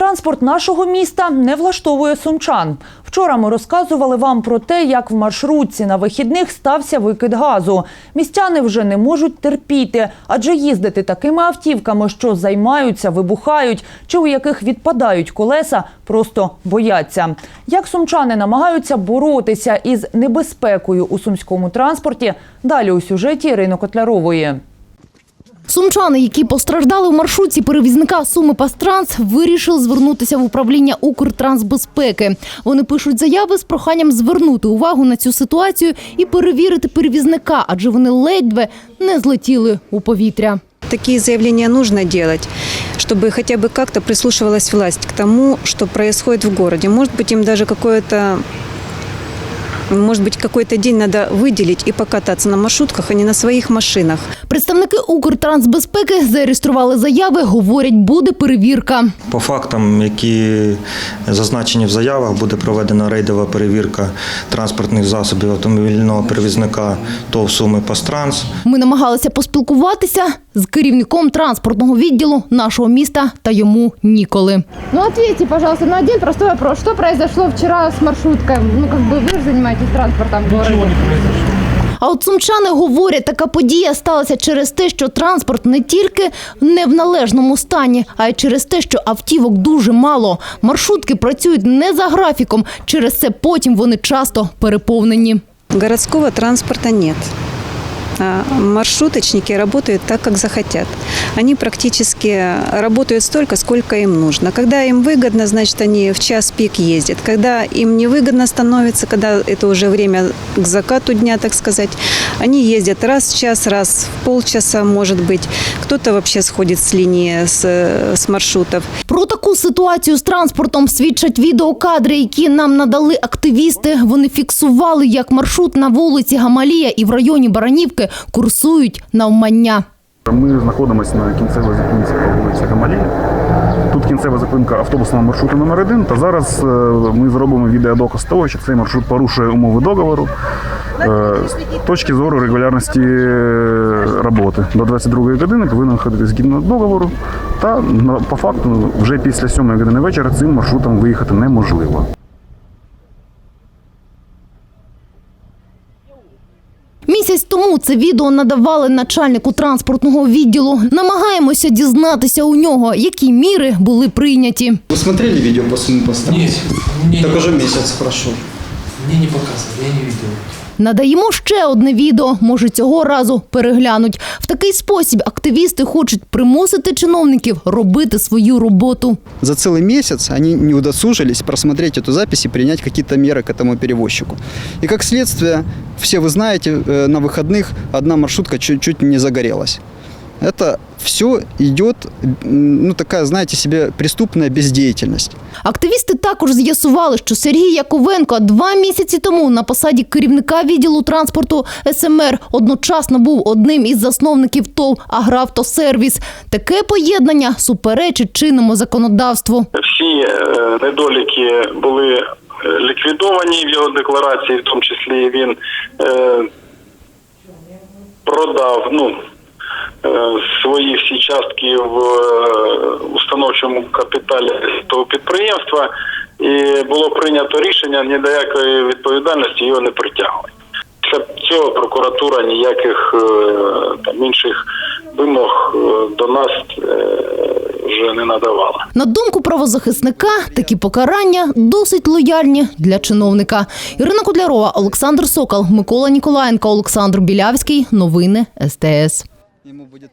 Транспорт нашого міста не влаштовує сумчан. Вчора ми розказували вам про те, як в маршрутці на вихідних стався викид газу. Містяни вже не можуть терпіти, адже їздити такими автівками, що займаються, вибухають, чи у яких відпадають колеса, просто бояться. Як сумчани намагаються боротися із небезпекою у сумському транспорті? Далі у сюжеті Ірини Котлярової. Сумчани, які постраждали в маршрутці перевізника Суми Пастранс, вирішили звернутися в управління Укртрансбезпеки. Вони пишуть заяви з проханням звернути увагу на цю ситуацію і перевірити перевізника, адже вони ледве не злетіли у повітря. Такие заявления нужно делать, чтобы хотя бы как-то прислушивалась власть к тому, что происходит в городе. Может быть, им даже какое-то может быть, какой-то день надо выделить и покататься на маршрутках, а не на своих машинах. Представники Укртрансбезпеки зареєстрували заяви. Говорять, буде перевірка. По фактам, які зазначені в заявах, буде проведена рейдова перевірка транспортних засобів автомобільного перевізника ТОВ Суми Пастранс. Ми намагалися поспілкуватися з керівником транспортного відділу нашого міста, та йому ніколи. Ну ответьте, пожалуйста, на один простой вопрос. Что произошло вчера с маршруткой? Ну, как бы вы же занимаетесь транспортом в городе. А от сумчани говорять, така подія сталася через те, що транспорт не тільки не в належному стані, а й через те, що автівок дуже мало. Маршрутки працюють не за графіком. Через це потім вони часто переповнені. Городского транспорта нет. А Маршруточники работают так, как захотят. Они практически работают столько, сколько им нужно. Когда им выгодно, значит, они в час пик ездят. Когда им невыгодно становится, когда это уже время к закату дня, так сказать, они ездят раз в час, раз в полчаса, может быть. Кто-то вообще сходит с линии, с, с маршрутов. Про таку ситуацію з транспортом свідчать відеокадри, які нам надали активісти. Вони фіксували, як маршрут на вулиці Гамалія і в районі Баранівки курсують навмання. Ми знаходимося на кінцевій зупинці по вулиці Гамалії. Кінцева зупинка автобусного маршруту номер 1 Та зараз е, ми зробимо відеодоказ того, що цей маршрут порушує умови договору е, з точки зору регулярності е, роботи. До 22 години повинен ходити згідно договору. Та по факту вже після 7 години вечора цим маршрутом виїхати неможливо. Місяць тому це відео надавали начальнику транспортного відділу. Намагаємося дізнатися у нього, які міри були прийняті. Вы смотрели видео по своему посту? Нет, мне Так не уже показывали. месяц прошел. Мне не показывали, я не видел. Надаємо ще одне відео. Може, цього разу переглянуть. В такий спосіб активісти хочуть примусити чиновників робити свою роботу. За целый месяц они не удосужились просмотреть эту запись и принять какие-то меры к этому перевозчику. И как следствие, все вы знаете, э, на выходных одна маршрутка чуть-чуть не загорелась. Это все идет, м, ну такая, знаете себе, преступная бездеятельность. Активісти також з'ясували, що Сергій Яковенко два місяці тому на посаді керівника відділу транспорту СМР одночасно був одним із засновників ТОВ «Агравтосервіс». Таке поєднання суперечить чинному законодавству. всі е, недоліки були е, ліквідовані в його декларації, в тому числі він е, продав ну, свої всі частки в е, установчому капіталі того підприємства, і було прийнято рішення ні до якої відповідальності його не притягувати. Після цього прокуратура ніяких е, там інших вимог е, до нас е, вже не надавала. На думку правозахисника, такі покарання досить лояльні для чиновника. Ірина Кодлярова, Олександр Сокол, Микола Ніколаєнко, Олександр Білявський. Новини СТС. Ему будет